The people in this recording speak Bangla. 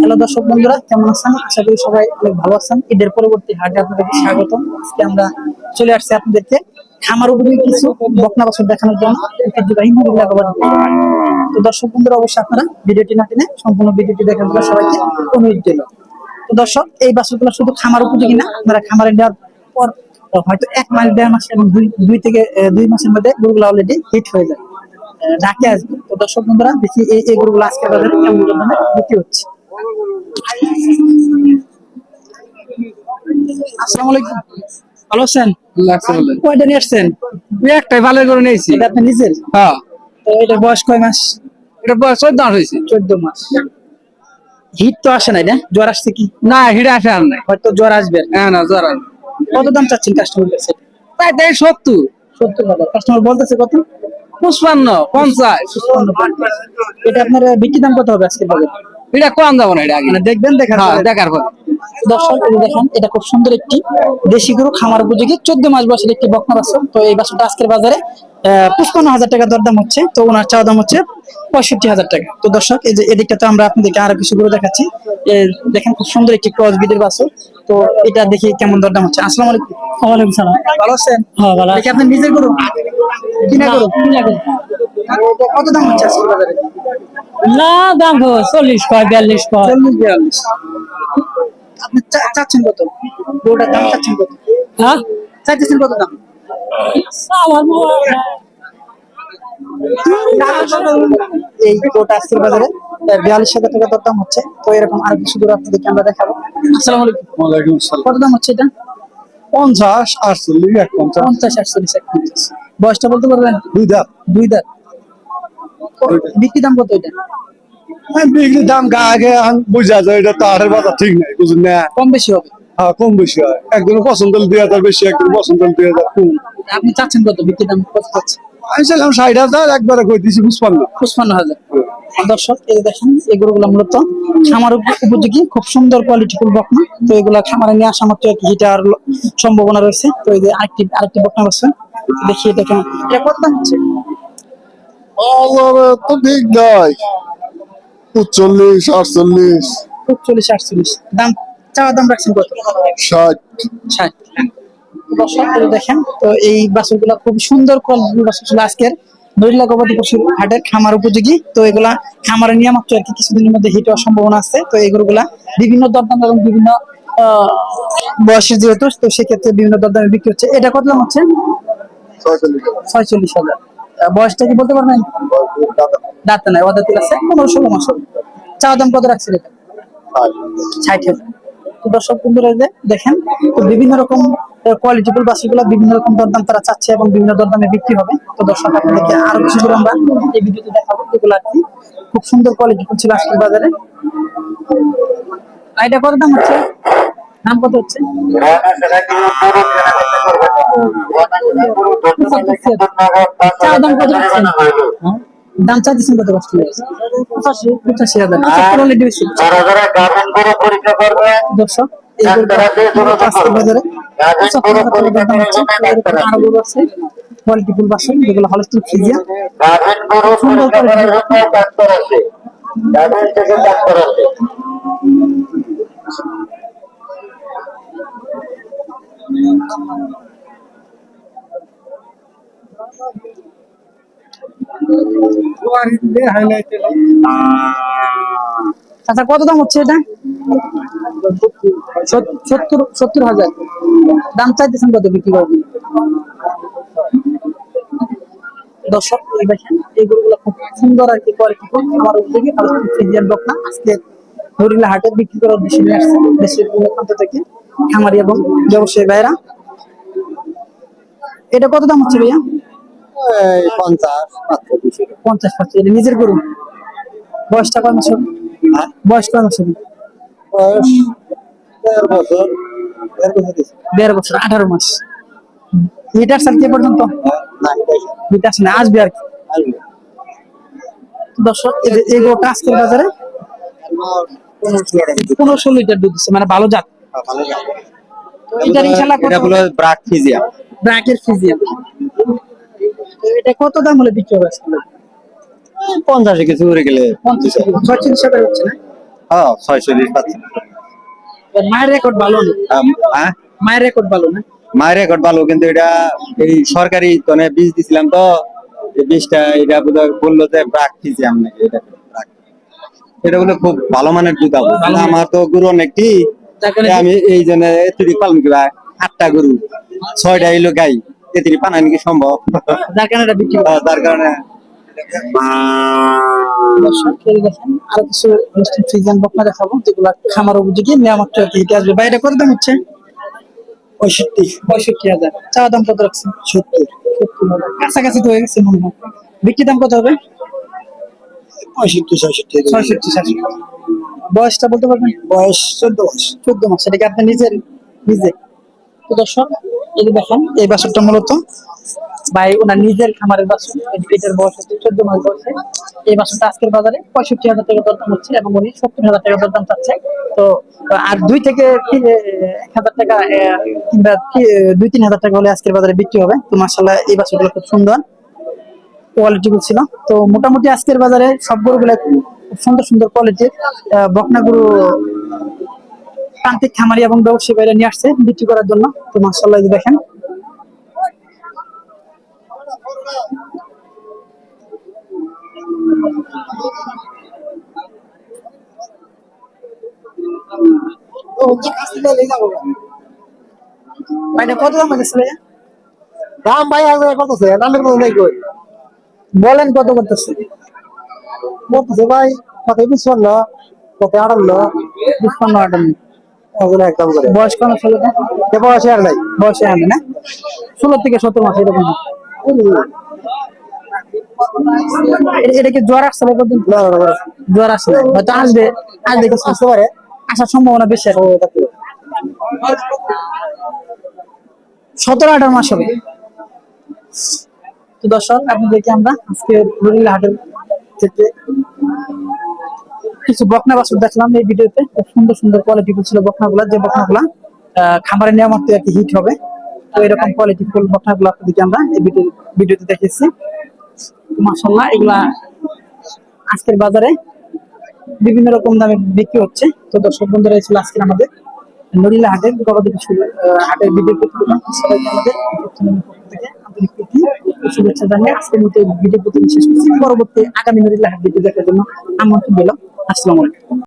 হ্যালো দর্শক বন্ধুরা, কেমন আছেন? আশা করি সবাই অনেক ভালো আছেন। ঈদের পরবর্তী হাটে আপনাদেরকে স্বাগতম। আজকে আমরা চলে আসছি আপনাদেরকে খামার উপরে কিছু বকনা বছর দেখানোর জন্য। তো দর্শক বন্ধুরা, অবশ্যই আপনারা ভিডিওটি না টেনে সম্পূর্ণ ভিডিওটি দেখার জন্য সবাইকে অনুরোধ দিল তো দর্শক, এই বাছুরগুলো শুধু খামার উপযোগী না, আপনারা খামারে নেওয়ার পর হয়তো এক মাস, দেড় মাস এবং দুই দুই থেকে দুই মাসের মধ্যে গরুগুলো অলরেডি হিট হয়ে যায় ডাকে আসবে। তো দর্শক বন্ধুরা দেখি এই গরুগুলো আজকে বাজারে কেমন দামে বিক্রি হচ্ছে? আসসালামু আলাইকুম। ভালো আছেন? কয়টা নিয়ে আসছেন? একটাই ভালো করে নিয়েছি। এটা আপনি নিজের? হ্যাঁ। তো এটার বয়স কয় মাস? এটা বয়স চোদ্দ মাস হয়েছে। চোদ্দ মাস। হিট তো আসে নাই না? জ্বর আসছে কি? না হিড়ে আসে আর নাই। হয়তো জ্বর আসবে। হ্যাঁ না জ্বর আর কত দাম চাচ্ছেন কাস্টমার কাছে? তাই তাই সত্তর। সত্তর কাস্টমার বলতেছে কত? পঁচপান্ন পঞ্চাশ। এটা আপনার বিক্রি দাম কত হবে আজকে বাজারে এটা কম যাব না এটা আগে। মানে দেখবেন দেখার হ্যাঁ দেখার পর। দর্শক এই দেখেন এটা খুব সুন্দর একটি দেশি গরু খামার উপযোগী। চোদ্দ মাস বয়সের একটি বকনা বাছুর তো এই বাছুরটা আজকের বাজারে পঁচপান্ন হাজার টাকা দরদাম হচ্ছে। তো ওনার চাওয়া দাম হচ্ছে পঁয়ষট্টি হাজার টাকা। তো দর্শক এই যে এদিকটা তো আমরা আপনাদেরকে আরও কিছু গরু দেখাচ্ছি। দেখেন খুব সুন্দর একটি ক্রস বিদের বাছুর। তো এটা দেখি কেমন দরদাম হচ্ছে। আসসালামু আলাইকুম। ওয়ালাইকুম সালাম। ভালো আছেন? হ্যাঁ, ভালো দেখি আপনি নিজের গরু? কিনা গরু? এটা কত দাম হচ্ছে আজকের বাজারে? না দাম চল্লিশ কয় বিয়াল্লিশ কয়। চল্লিশ বিয়াল্লিশ। আপনি চাচ্ছেন কত? গরুটার দাম চাচ্ছেন কত? হ্যাঁ? চাইতেছেন কত দাম? এই গোটা আজকের বাজারে বিয়াল্লিশ হাজার টাকা দর দাম হচ্ছে। তো এরকম আর কিছু দূর আপনাদেরকে আমরা দেখাবো। আসসালামু আলাইকুম। কত দাম হচ্ছে এটা? পঞ্চাশ আটচল্লিশ এক পঞ্চাশ পঞ্চাশ আটচল্লিশ এক পঞ্চাশ বয়সটা বলতে পারবেন? দুই দাম দুই দাঁত। বিক্রি দাম কত এটা? বিক্রি দাম গা আগে বুঝা যায় এটা তো আটের বাজার ঠিক নাই বুঝুন না? কম বেশি হবে। হ্যাঁ কম বেশি হয়। একদিন পছন্দ হলে দুই হাজার বেশি একদিন পছন্দ হলে দুই হাজার কম। আপনি চাচ্ছেন কত? বিক্রি দাম কত পাচ্ছে আমি চাইলাম ষাট হাজার একবারে কই দিছি পুষ্পান্ন পঁচপান্ন হাজার। দর্শক এই দেখেন এই গরুগুলো মূলত খামার উপযোগী খুব সুন্দর কোয়ালিটি ফুল বকনা। তো এগুলা খামারে নিয়ে আসা মাত্র এক হিটার সম্ভাবনা রয়েছে। তো এই যে আরেকটি আরেকটি বকনা বসছে। দেখি এটা কেমন এটা কত দাম হচ্ছে? তো ঠিক নয় চল্লিশ আটচল্লিশ। চল্লিশ আটচল্লিশ। দাম চাওয়া দাম রাখছেন কত? ষাট। ষাট দর্শক এই যে দেখেন তো এই বাছুরগুলা খুব সুন্দর কোয়ালিটির বাছুর ছিল আজকের। গবাদি পশুর হাটের খামার উপযোগী। তো এগুলা খামারে নিয়ে মাত্র আর কি কিছুদিনের মধ্যে হিট হওয়ার সম্ভাবনা আছে। তো এই গরুগুলা বিভিন্ন দরদাম এবং বিভিন্ন বয়সের যেহেতু তো সেক্ষেত্রে বিভিন্ন দরদামে বিক্রি হচ্ছে। এটা কত দাম হচ্ছে? ছয়চল্লিশ হাজার। বয়সটা কি বলতে পারবেন? দাঁত নাই ওদের তিল আছে? পনেরো ষোলো মাস। চাওয়া দাম কত রাখছে এটা? ষাট হাজার। দর্শক বন্ধুরা দেখেন, তো বিভিন্ন রকম কোয়ালিটিফুল বাসগুলো বিভিন্ন রকম দরদাম তারা চাচ্ছে এবং বিভিন্ন দরদামে বিক্রি হবে। তো দর্শক, আপনাদেরকে আরও কিছু করে আমরা এই ভিডিওতে দেখাবো। যেগুলো আর কি খুব সুন্দর কোয়ালিটিফুল ছিল আজকের বাজারে। এটা কত দাম হচ্ছে? দাম কত হচ্ছে? চার দাম কত রাখছেন দাম চাইতেছেন কত কষ্ট পঁচাশি। পঁচাশি হাজার। পঁচাত্তর অলরেডি দর্শক হচ্ছে। বাসন যেগুলো ফ্রিজিয়া সুন্দর কোয়ালিটির আচ্ছা কত দাম হচ্ছে এটা? সত্তর সত্তর হাজার। দাম চাইতেছেন কত বিক্রি করবেন দর্শক দেখেন, এই গরুগুলো খুব সুন্দর আর কি কোয়ালিটি আমার উদ্যোগে আজকে হরিলা হাটে বিক্রি করার উদ্দেশ্যে নিয়ে আসছে, দেশের থেকে। খামারি এবং ব্যবসায়ী ভাইরা। এটা কত দাম হচ্ছে ভাইয়া? পঞ্চাশ। পঞ্চাশ পাঁচশো এটা নিজের গরু? বয়সটা? বয়স বয়স দেড় বছর। দেড় বছর বছর আঠারো মাস। লিটার সাল কে পর্যন্ত? না লিটার আসবে আর কি। দর্শক এই যে এই গরুটা আজকের বাজারে পনেরোশো লিটার দুধ দিচ্ছে মানে ভালো জাত। তো এটার ইনশাল্লাহ এটা হলো ব্রাক ফিজিয়া। ব্র্যাকের ফিজিয়াম তো এটা কত দাম হলে বিক্রি হবে আজকে? পঞ্চাশে কিছু করে গেলে পঞ্চাশ ছয়চল্লিশ হাজার হচ্ছে না? হ্যাঁ পাচ্ছি। মায়ের রেকর্ড ভালো না? হ্যাঁ? মায়ের রেকর্ড ভালো না? মায়ের রেকর্ড ভালো কিন্তু এটা এই সরকারি তনে বীজ দিছিলাম তো বীজটা এটা বোধহয় বলল যে ব্রাক ফিজিয়াম নাকি এটা এটা বলে খুব ভালো মানের দুধ আমার তো গুরু অনেকটি আমি এই জন্য পালন কিবা আটটা গরু ছয়টা এলো গাই এতুরি পানান কি সম্ভব? যার কারণে এটা বিক্রি আহ, তার কারণে। দর্শক এই দেখেন আরও কিছু মিষ্টি ফ্রিজান বকনা দেখাবো যেগুলো খামার উপযোগী নিয়ামক হিটে আসবে। বাইরে করে দাম হচ্ছে? পঁয়ষট্টি। পঁয়ষট্টি হাজার। চাওয়া দাম কত রাখছেন? সত্তর। সত্তর হাজার। কাছাকাছি তো হয়ে গেছে মনে হয়। বিক্রি দাম কত হবে? পঁয়ষট্টি ছয়ষট্টি। ছয়ষট্টি বয়সটা বলতে পারবেন? বয়স চোদ্দ মাস। চোদ্দ মাস এটা কি আপনি নিজের নিজে? তো দর্শক এই দেখেন এই বাছরটা মূলত ভাই ওনার নিজের খামারের বাছর এটার বয়স হচ্ছে চোদ্দ মাস বয়সে। এই বাছরটা আজকের বাজারে পঁয়ষট্টি হাজার টাকা দরদাম হচ্ছে এবং উনি সত্তর হাজার টাকা দরদাম চাচ্ছে। তো আর দুই থেকে এক হাজার টাকা কিংবা দুই তিন হাজার টাকা হলে আজকের বাজারে বিক্রি হবে। তো মাসাল্লাহ এই বাছরগুলো খুব সুন্দর কোয়ালিটি ছিল। তো মোটামুটি আজকের বাজারে সব গরুগুলো খুব সুন্দর সুন্দর কোয়ালিটির বকনা গরু প্রান্তিক খামারি এবং ব্যবসায়ী বাইরে নিয়ে আসছে বিক্রি করার জন্য। তো মাসাল্লাহ দেখেন। কত দাম আছে ভাইয়া দাম ভাই আগে নামের কোনো নাই কই? বলেন কত করতেছে? বলতেছে ভাই আটান্ন ওগুলো একদম করে। বয়স কোন ষোলো এ বয়সে আর নাই। বয়সে আনে না? ষোলো থেকে সতেরো মাস এরকম এটা- কি জ্বর আসছে? না জ্বর আসছে। হয়তো আসবে। আসবে কিছু আসতে পারে। আসার সম্ভাবনা বেশি আছে সতেরো আঠারো মাস হবে। তো দর্শক আপনাদেরকে আমরা আজকে হাটের থেকে কিছু বকনা বাছুর দেখলাম এই ভিডিওতে। খুব সুন্দর সুন্দর কোয়ালিটি ছিল বকনাগুলা, যে বকনাগুলা খামারে নেওয়া মাত্র আর কি হিট হবে। তো এরকম কোয়ালিটি ফুল বকনাগুলো আপনাদেরকে আমরা এই ভিডিও ভিডিওতে দেখেছি মাসাল্লাহ এগুলা আজকের বাজারে বিভিন্ন রকম দামে বিক্রি হচ্ছে। তো দর্শক বন্ধুরা ছিল আজকে আমাদের নড়িলা হাটের গবাদি পশু হাটের ভিডিও সবাইকে আমাদের পরবর্তী আগামী নড়িলা হাট দেখার জন্য দিলাম আসসালামু আলাইকুম।